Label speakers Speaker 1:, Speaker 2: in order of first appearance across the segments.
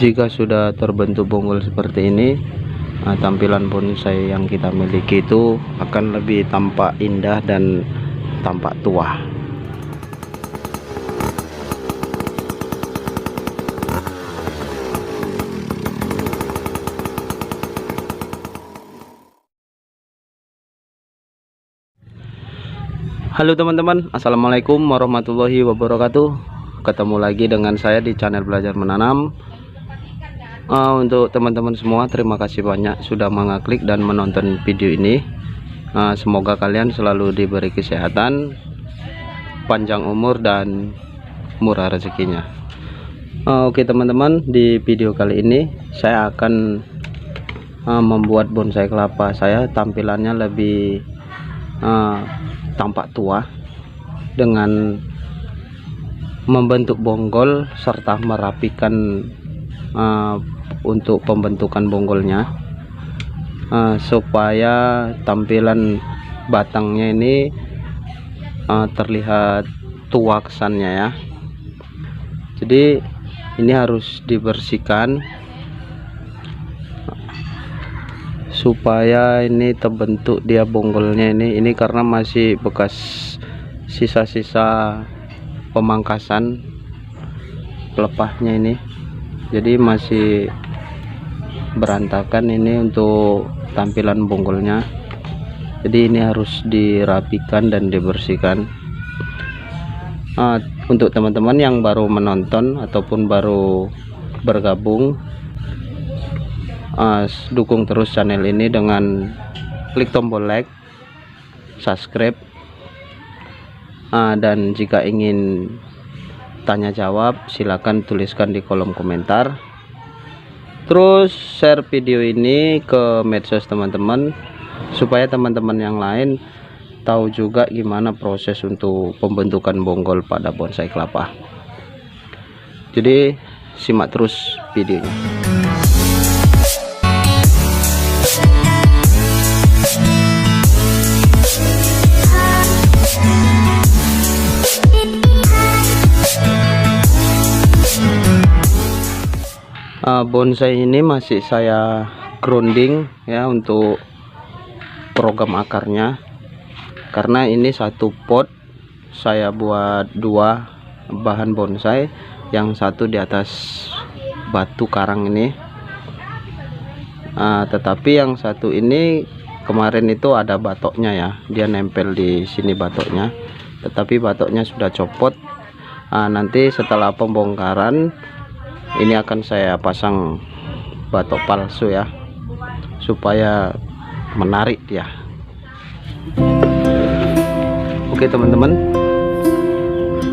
Speaker 1: jika sudah terbentuk bonggol seperti ini nah, tampilan bonsai yang kita miliki itu akan lebih tampak indah dan tampak tua. Halo teman-teman Assalamualaikum warahmatullahi wabarakatuh. Ketemu lagi dengan saya di channel belajar menanam uh, Untuk teman-teman semua terima kasih banyak sudah mengaklik dan menonton video ini. Uh, Semoga kalian selalu diberi kesehatan Panjang umur dan murah rezekinya. Uh, Oke teman-teman di video kali ini Saya akan uh, membuat bonsai kelapa saya. Tampilannya lebih uh, tampak tua dengan membentuk bonggol serta merapikan uh, untuk pembentukan bonggolnya uh, supaya tampilan batangnya ini uh, terlihat tua kesannya ya. Jadi ini harus dibersihkan supaya ini terbentuk dia bonggolnya ini. Ini karena masih bekas sisa-sisa pemangkasan pelepahnya ini. Jadi masih berantakan ini untuk tampilan bonggolnya. Jadi ini harus dirapikan dan dibersihkan. Uh, untuk teman-teman yang baru menonton ataupun baru bergabung uh, dukung terus channel ini dengan klik tombol like subscribe uh, dan jika ingin tanya jawab silahkan tuliskan di kolom komentar terus share video ini ke medsos teman-teman supaya teman-teman yang lain tahu juga gimana proses untuk pembentukan bonggol pada bonsai kelapa. Jadi simak terus videonya uh, bonsai ini masih saya grounding ya untuk program akarnya. Karena ini satu pot saya buat dua bahan bonsai. Yang satu di atas batu karang ini. Uh, tetapi yang satu ini kemarin itu ada batoknya ya. Dia nempel di sini batoknya. Tetapi batoknya sudah copot. Uh, nanti setelah pembongkaran ini akan saya pasang batok palsu ya supaya menarik dia. Oke teman-teman.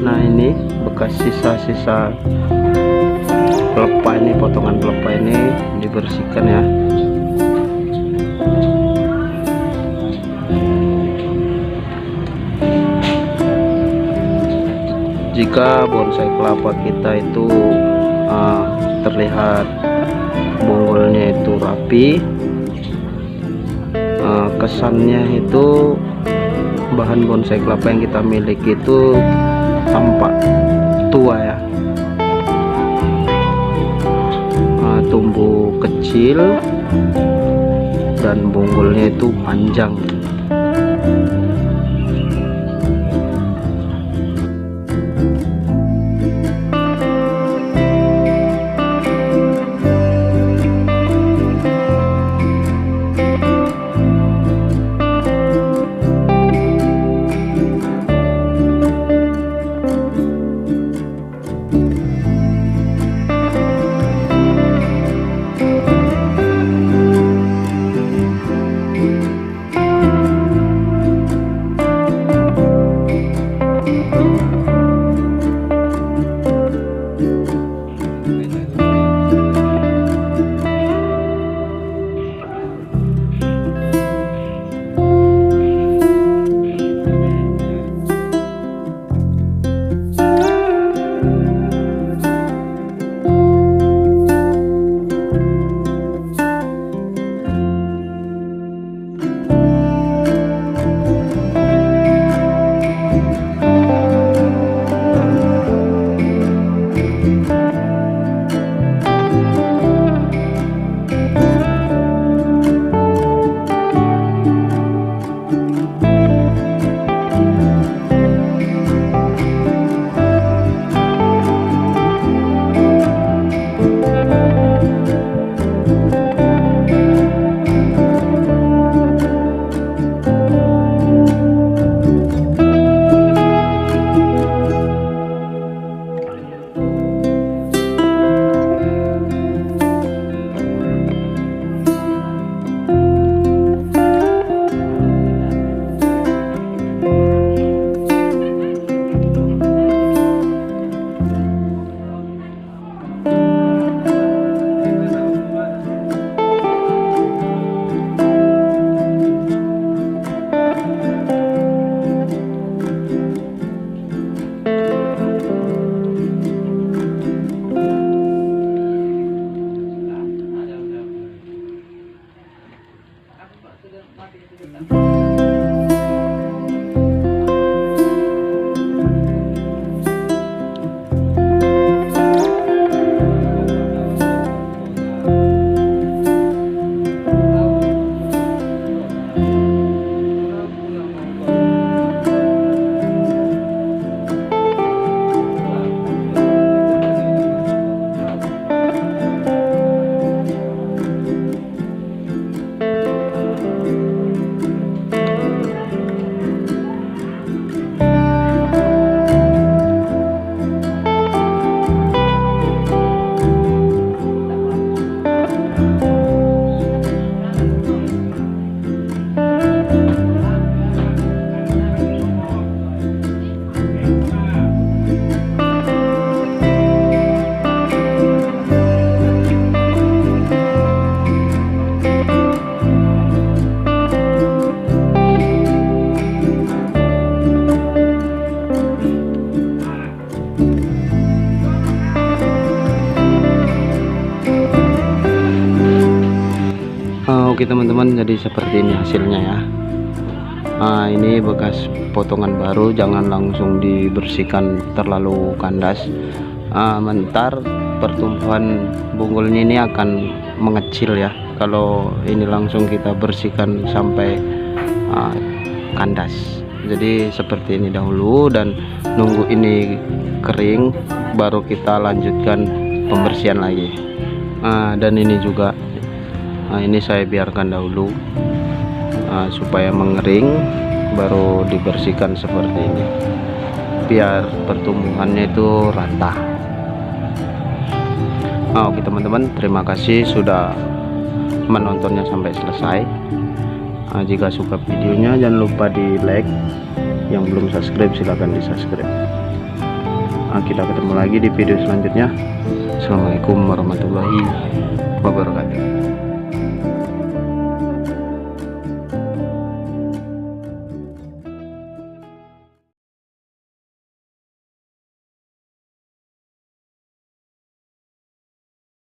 Speaker 1: Nah ini bekas sisa-sisa pelepah ini potongan pelepah ini dibersihkan ya. Jika bonsai kelapa kita itu uh, terlihat bonggolnya itu rapi. Uh, kesannya itu bahan bonsai kelapa yang kita miliki itu tampak tua ya. Uh, tumbuh kecil dan bonggolnya itu panjang oke teman-teman jadi seperti ini hasilnya ya. Nah ini bekas potongan baru jangan langsung dibersihkan terlalu kandas. Ah, mentar pertumbuhan bunggulnya ini akan mengecil ya. Kalau ini langsung kita bersihkan sampai ah, kandas. Jadi seperti ini dahulu dan nunggu ini kering baru kita lanjutkan pembersihan lagi. Ah, dan ini juga Nah, ini saya biarkan dahulu uh, supaya mengering baru dibersihkan seperti ini. Biar pertumbuhannya itu rata. Nah, oke teman-teman terima kasih sudah menontonnya sampai selesai. Nah, jika suka videonya jangan lupa di like. Yang belum subscribe silahkan di subscribe Nah, kita ketemu lagi di video selanjutnya. Assalamualaikum warahmatullahi wabarakatuh